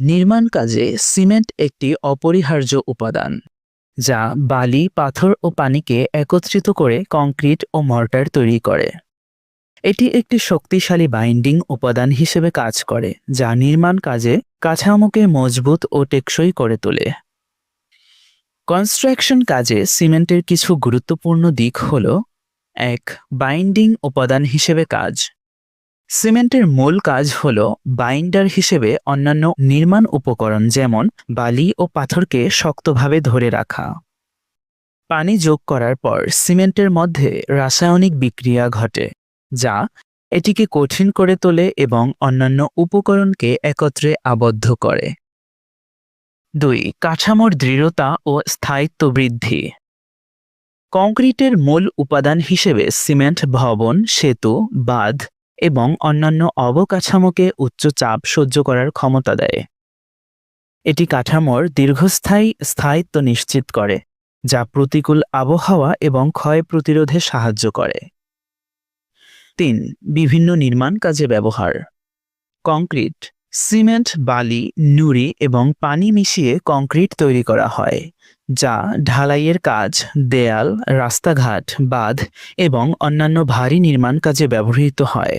নির্মাণ কাজে সিমেন্ট একটি অপরিহার্য উপাদান, যা বালি, পাথর ও পানিকে একত্রিত করে কংক্রিট ও মর্টার তৈরি করে। এটি একটি শক্তিশালী বাইন্ডিং উপাদান হিসেবে কাজ করে, যা নির্মাণ কাজে কাঠামোকে মজবুত ও টেকসই করে তোলে। কনস্ট্রাকশন কাজে সিমেন্টের কিছু গুরুত্বপূর্ণ দিক হল, এক, বাইন্ডিং উপাদান হিসেবে কাজ। সিমেন্টের মূল কাজ হল বাইন্ডার হিসেবে অন্যান্য নির্মাণ উপকরণ যেমন বালি ও পাথরকে শক্তভাবে ধরে রাখা। পানি যোগ করার পর সিমেন্টের মধ্যে রাসায়নিক বিক্রিয়া ঘটে, যা এটিকে কঠিন করে তোলে এবং অন্যান্য উপকরণকে একত্রে আবদ্ধ করে। দুই, কাঠামোর দৃঢ়তা ও স্থায়িত্ব বৃদ্ধি। কংক্রিটের মূল উপাদান হিসেবে সিমেন্ট, ভবন, সেতু, বাঁধ এবং অন্যান্য অবকাঠামোকে উচ্চ চাপ সহ্য করার ক্ষমতা দেয়। এটি কাঠামোর দীর্ঘস্থায়ী স্থায়িত্ব নিশ্চিত করে, যা প্রতিকূল আবহাওয়া এবং ক্ষয় প্রতিরোধে সাহায্য করে। তিন, বিভিন্ন নির্মাণ কাজে ব্যবহার। কংক্রিট সিমেন্ট, বালি, নুড়ি এবং পানি মিশিয়ে কংক্রিট তৈরি করা হয়, যা ঢালাইয়ের কাজ, দেয়াল, রাস্তাঘাট, বাঁধ এবং অন্যান্য ভারী নির্মাণ কাজে ব্যবহৃত হয়।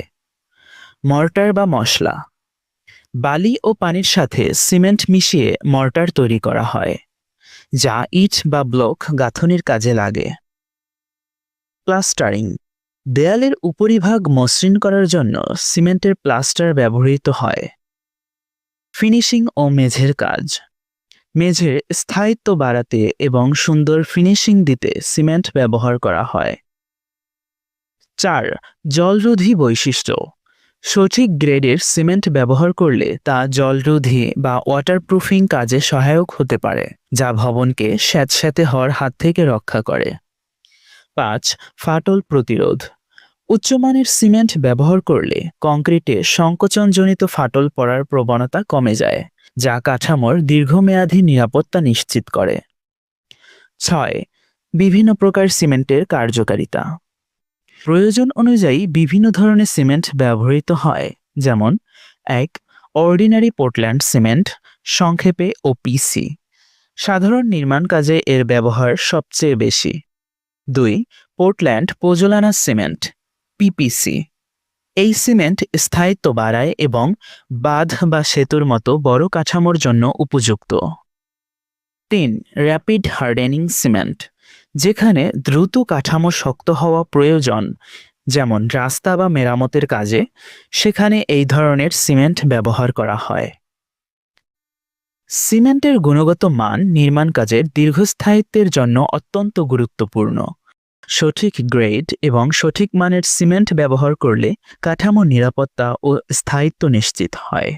মর্টার বা মশলা। বালি ও পানির সাথে সিমেন্ট মিশিয়ে মর্টার তৈরি করা হয়, যা ইট বা ব্লক গাঁথনির কাজে লাগে। প্লাস্টারিং। দেয়ালের উপরিভাগ মসৃণ করার জন্য সিমেন্টের প্লাস্টার ব্যবহৃত হয়। ফিনিশিং ও মেঝের কাজ। মেঝের স্থায়িত্ব বাড়াতে এবং সুন্দর ফিনিশিং দিতে সিমেন্ট ব্যবহার করা হয়। চার, জলরোধী বৈশিষ্ট্য। সঠিক গ্রেডের সিমেন্ট ব্যবহার করলে তা জলরোধী বা ওয়াটারপ্রুফিং কাজে সহায়ক হতে পারে, যা ভবনকে স্যাঁতস্যাঁতে হওয়ার হাত থেকে রক্ষা করে। পাঁচ, ফাটল প্রতিরোধ। উচ্চমানের সিমেন্ট ব্যবহার করলে কংক্রিটে সংকোচনজনিত ফাটল পড়ার প্রবণতা কমে যায়, যা কাঠামোর দীর্ঘমেয়াদী নিরাপত্তা নিশ্চিত করে। ছয়, বিভিন্ন প্রকার সিমেন্টের কার্যকারিতা। প্রয়োজন অনুযায়ী বিভিন্ন ধরনের সিমেন্ট ব্যবহৃত হয়, যেমন এক, অর্ডিনারি পোর্টল্যান্ড সিমেন্ট, সংক্ষেপে ওপিসি সাধারণ নির্মাণ কাজে এর ব্যবহার সবচেয়ে বেশি। দুই, পোর্টল্যান্ড পোজোলানা সিমেন্ট। পিপিসি এই সিমেন্ট স্থায়িত্ব বাড়ায় এবং বাঁধ বা সেতুর মতো বড় কাঠামোর জন্য উপযুক্ত। তিন র্যাপিড হার্ডেনিং সিমেন্ট যেখানে দ্রুত কাঠামো শক্ত হওয়া প্রয়োজন, যেমন রাস্তা বা মেরামতের কাজে, সেখানে এই ধরনের সিমেন্ট ব্যবহার করা হয়। সিমেন্টের গুণগত মান নির্মাণ কাজের দীর্ঘস্থায়িত্বের জন্য অত্যন্ত গুরুত্বপূর্ণ। সঠিক গ্রেড এবং সঠিক মানের সিমেন্ট ব্যবহার করলে কাঠামো নিরাপত্তা ও স্থায়িত্ব নিশ্চিত হয়।